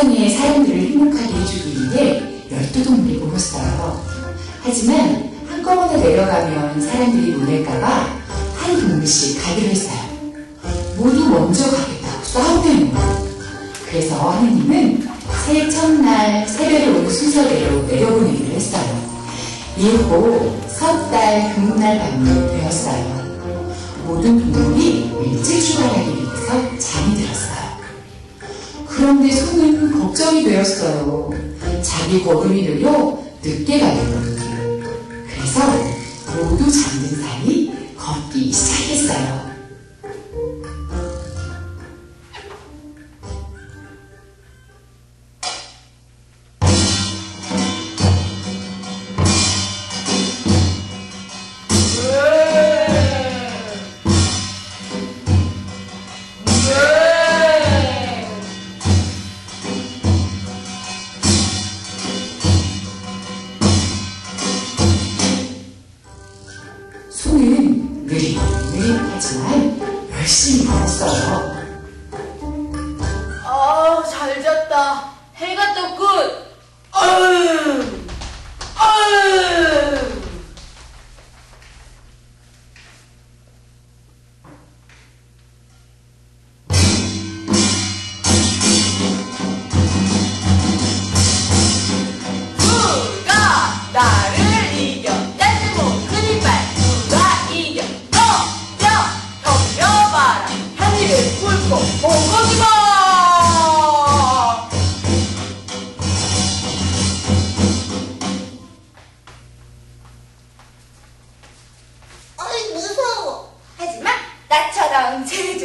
사람들을 행복하게 해주기 위해 열두 동물이 모였어요. 하지만 한꺼번에 내려가면 사람들이 놀랄까봐 한 동물씩 가기로 했어요. 모두 먼저 가겠다고 싸우네요. 그래서 하느님은 새해 첫날 새벽에 오는 순서대로 내려보내기로 했어요. 이후 석달 금날 밤이 되었어요. 모든 동물이 일찍 출발하기 위해서 잠이 들었어요. 그런데 소는 걱정이 되었어요. 자기 느려 늦게 가겠거든요. 그래서 모두 잠든 사이 걷기 시작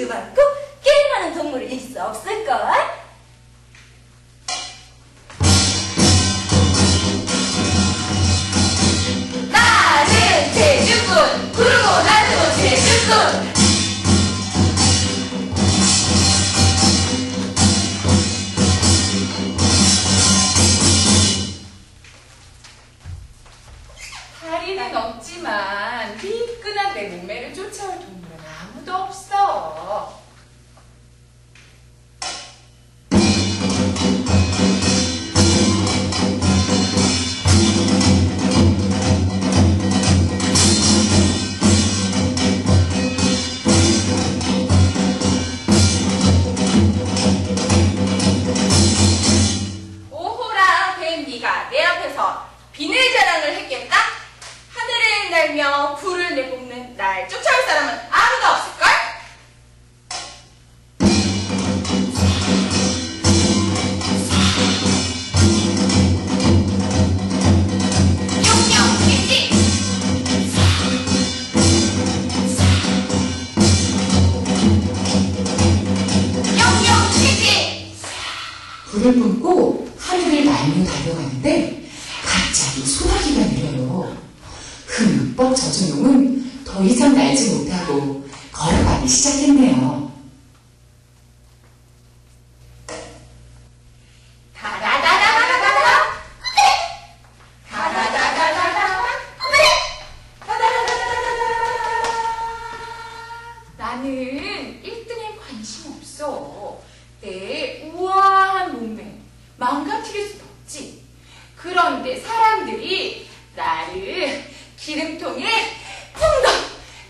많고 게임하는 동물이 수 없을걸? 다리는 없지만 미끈한 내 몸매를 쫓아올 동물은 아무도 없어 오호랑 뱀니가 내 앞에서 비늘 자랑을 했겠다? 하늘을 날며 불을 내뿜는 날 쫓아올 사람은 불을 뿜고 하늘을 날며 달려가는데 갑자기 소나기가 내려요. 흠뻑 젖은 용은 더 이상 날지 못하고 걸어가기 시작했네요. 나는 1등에 관심 없어. 내 몸매 망가뜨릴 순 없지. 그런데 사람들이 나를 기름통에 풍덩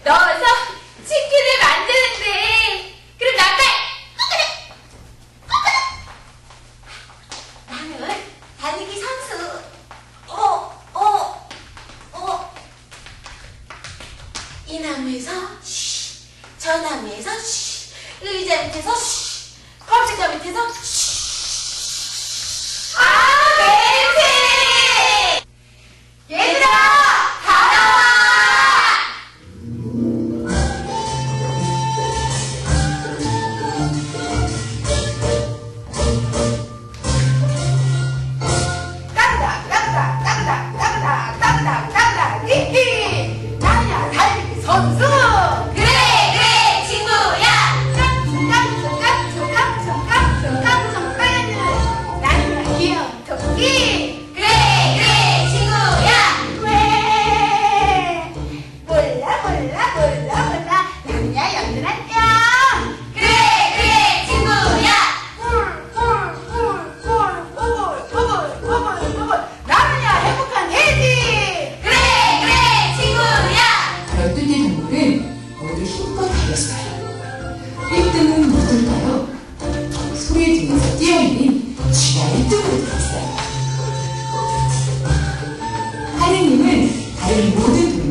넣어서 치킨을 만드는데 그럼 나 빨리 나는 달리기 선수. 어, 어, 어. 이 나무에서 쉬, 저 나무에서 쉬, 의자 밑에서 쉬, 컵지가 밑에서 쉬.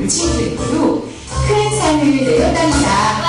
친구들에게도 큰 상을 내렸답니다.